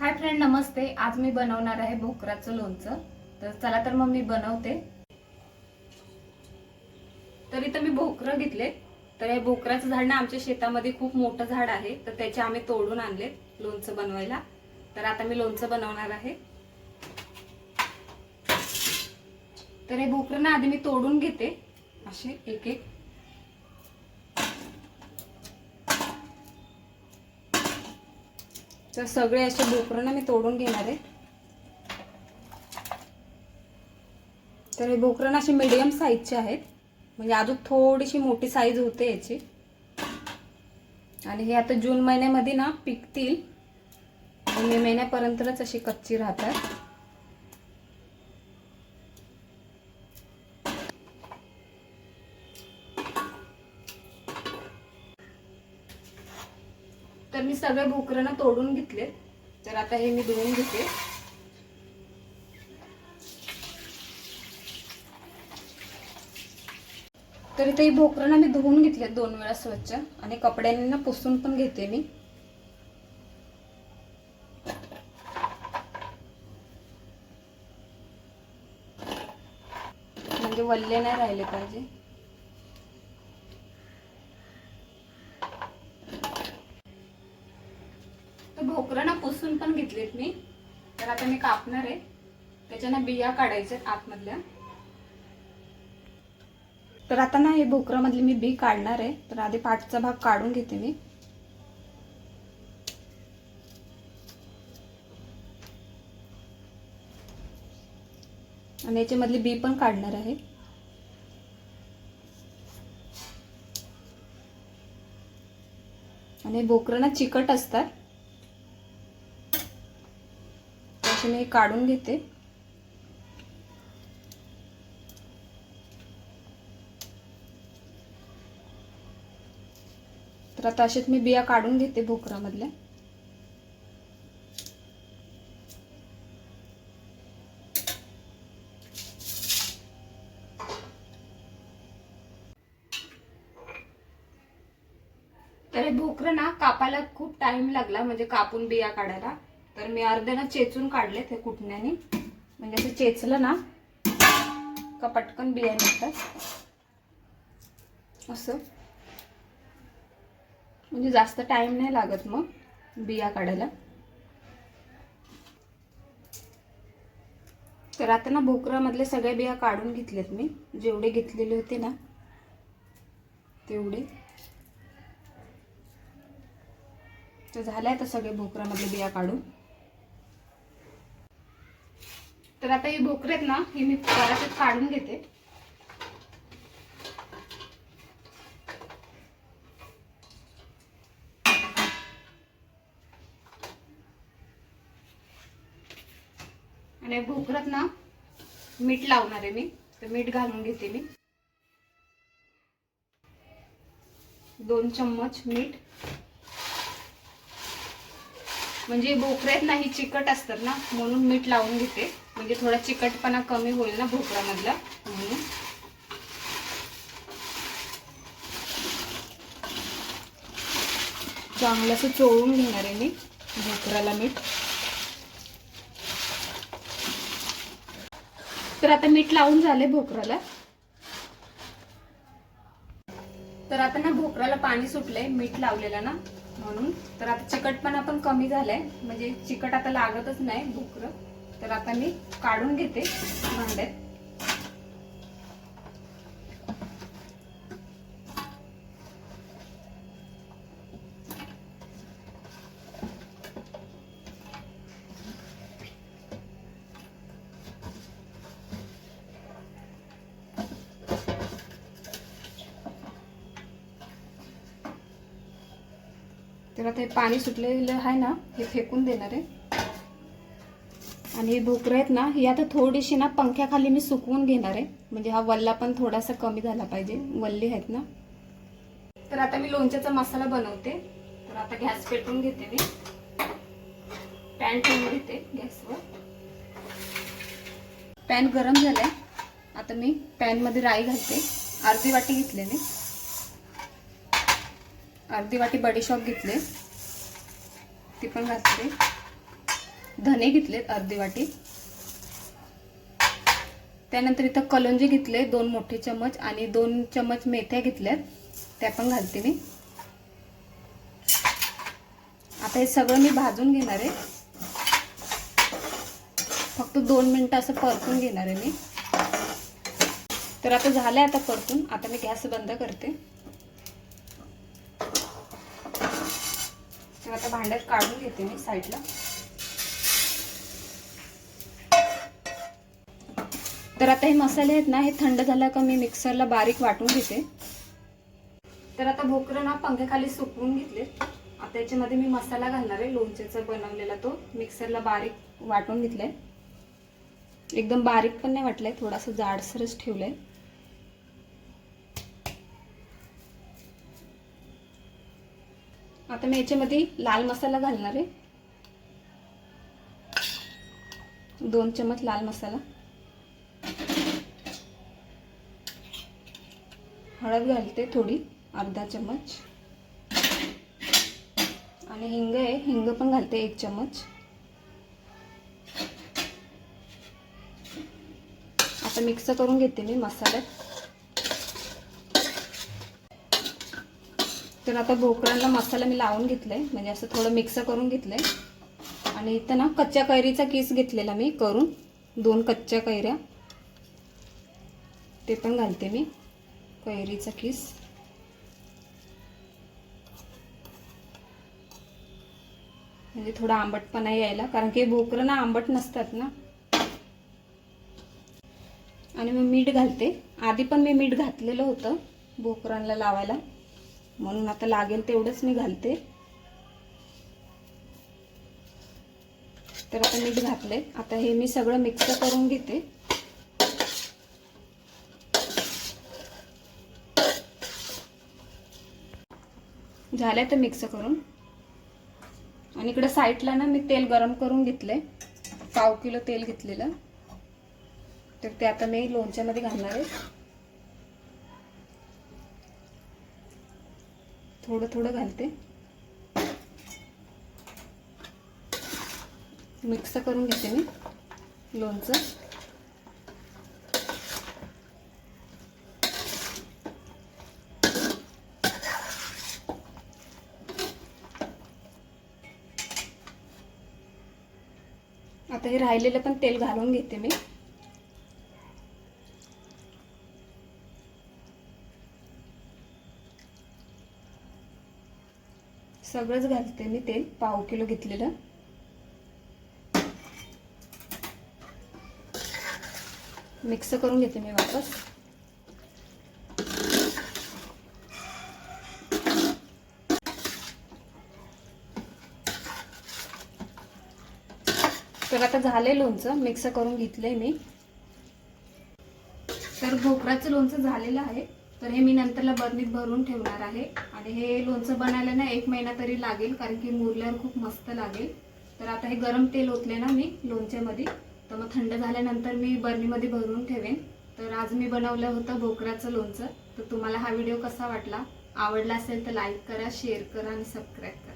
Hi friend नमस्ते. आज मी बनवणार आहे भोकराचं लोणचं. तर चला तर मग मी बनवते. तर इथं मी भोकरं घेतले. तर हे भोकराचं झाड ना आमच्या शेतामध्ये खूप मोठं झाड आहे. तर त्याचे आम्ही तोडून आणले लोणचं बनवायला. तर आता मी लोणचं बनवणार आहे. तर हे भोकरं ना आधी मी तोडून घेते. असे एक एक. तर सगळे असे भोकरं ना मी तोडून घेणार आहे. तर हे भोकरं ना असे मिडियम साईजचे आहेत. म्हणजे अजून थोडीशी मोठी साईज होते याची. आणि हे आता जून महिन्यामध्ये ना पिकतील. मे महिन्यापर्यंतच अशी कच्ची राहतात. तर मी सगळे भोकरणं तोडून घेतले. तर आता हे मी धुवून घेते. तर इथे ही मी धुवून घेतले दोन वेळा स्वच्छ. आणि कपड्यांना पुसून पण घेते मी. म्हणजे वल्ले नाही राहिले पाहिजे. तर ना पुसून पण घेतलेत मी. तर आता मी कापणार आहे. त्याच्यानं बिया काढायच्या आतमधल्या. तर आता ना हे भोकरामधली मी बी काढणार आहे. तर आधी पाठचा भाग काढून घेते मी. आणि याच्यामधली बी पण काढणार आहे. आणि भोकरं ना चिकट असतात असे मी काढून घेते. तर आता अशात मी बिया काढून घेते भोकरामधल्या. तर हे भोकरं ना कापायला खूप टाइम लागला म्हणजे कापून बिया काढायला. तर मी अर्धे ना चेचून काढले ते कुटण्याने. म्हणजे असं चेचलं ना का पटकन बिया निघतात असं. म्हणजे जास्त टाइम नाही लागत मग बिया काढायला. तर आता ना भोकरामधले सगळ्या बिया काढून घेतलेत मी. जेवढे घेतलेले होते ना तेवढे. तर झाले आता सगळे भोकरामधले बिया काढून. तर आता ही भोकरेत आहेत ना ही मी परातीत काढून घेते. आणि भोकरत ना मीठ लावणार आहे मी तर मीठ घालून घेते मी. दोन चम्मच मीठ. म्हणजे भोकऱ्यात नाही चिकट असतात ना म्हणून मीठ लावून घेते. म्हणजे थोडा चिकटपणा कमी होईल ना भोपळ्यामधला म्हणून. चांगलं असं चोळून घेणार आहे मी भोकराला मीठ. तर आता मीठ लावून झाले भोकराला तर आता ना भोकराला पाणी सुटलंय मीठ लावलेलं ना. म्हणून. तर आता चिकटपणा पण कमी झालाय. म्हणजे चिकट आता लागतच नाही भोकरं. तर आता मी काढून घेते भांड्यात. तर आता हे पाणी सुटलेलं आहे ना हे फेकून देणार आहे. आणि हे भोकरं आहेत ना ही आता थोडीशी ना पंख्याखाली मी सुकवून घेणार आहे. म्हणजे हा वल्ला पण थोडासा कमी झाला पाहिजे. वल्ली आहेत ना. तर आता मी लोणच्याचा मसाला बनवते. तर आता गॅस पेटवून घेते मी. पॅन ठेवून घेते गॅसवर. पॅन गरम झालाय. आता मी पॅनमध्ये राई घालते. अर्धी वाटी घेतले मी. अर्धी वाटी बडीशॉप घेतले. ती पण घातले. धने घेतलेत अर्धी वाटी. त्यानंतर इथं कलोंजी घेतले दोन मोठे चमच आणि दोन चमच मेथ्या घेतल्यात. त्या पण घालते मी. आता हे सगळं मी भाजून घेणार आहे. फक्त दोन मिनटं असं परतून घेणार आहे मी. तर आता झालं आहे आता परतून. आता मी गॅस बंद करते. तर आता भांड्यात काढून घेते मी साईडला. तर आता हे मसाले आहेत ना हे थंड झाल्या का मी मिक्सरला बारीक वाटून घेते. तर आता भोकरं ना पंख्याखाली सुकवून घेतले. आता याच्यामध्ये मी मसाला घालणार आहे लोणच्याचा बनवलेला तो. मिक्सरला बारीक वाटून घेतलाय. एकदम बारीक पण नाही वाटलाय थोडासा जाडसरच ठेवलाय. आता मी याच्यामध्ये लाल मसाला घालणार आहे. दोन चमच लाल मसाला. हळद घालते थोडी अर्धा चमच आणि हिंग आहे हिंग पण घालते एक चमच आता मिक्स करून घेते मी मसाल्यात तर आता भोकरांना मसाला मी लावून घेतलाय. म्हणजे असं थोडं मिक्स करून घेतलंय. आणि इथं ना कच्च्या कैरीचा किस घेतलेला मी करून. दोन कच्च्या कैऱ्या. ते पण घालते मी. कैरीचा किस. म्हणजे थोडा आंबटपणा यायला कारण की भोकरं ना आंबट नसतात ना. आणि मग मीठ घालते. आधी पण मी मीठ घातलेलं होतं भोकरांना लावायला. म्हणून आता लागेल तेवढंच मी घालते. तर आता मीठ घातले आता हे मी सगळं मिक्स करून घेते. झालंय तर मिक्स करून. आणि इकडे साईडला ना मी तेल गरम करून घेतलंय. पाव किलो तेल घेतलेलं. तर ते आता मी लोणच्यामध्ये घालणार आहे. थोडं थोडं घालते. मिक्स करून घेते मी लोणचं. आता हे राहिलेलं पण तेल घालून घेते मी. सगळंच घालते मी तेल पाव किलो घेतलेलं. मिक्स करून घेते मी वापस. तर आता झाले लोणचं मिक्स करून घेतलंय मी. तर भोपराचं लोणचं झालेलं आहे. तर हे मी नंतरला बरणीत भरून ठेवणार आहे. आणि हे लोणचं बनायला ना एक महिना तरी लागेल कारण की मुरल्यावर खूप मस्त लागेल. तर आता हे गरम तेल ओतले ना मी लोणच्यामध्ये तर मग थंड झाल्यानंतर मी बरणीमध्ये भरून ठेवेन. तर आज मी बनवलं होतं भोकराचं लोणचं. तर तुम्हाला हा व्हिडिओ कसा वाटला? आवडला असेल तर लाईक करा शेअर करा आणि सबस्क्राईब करा.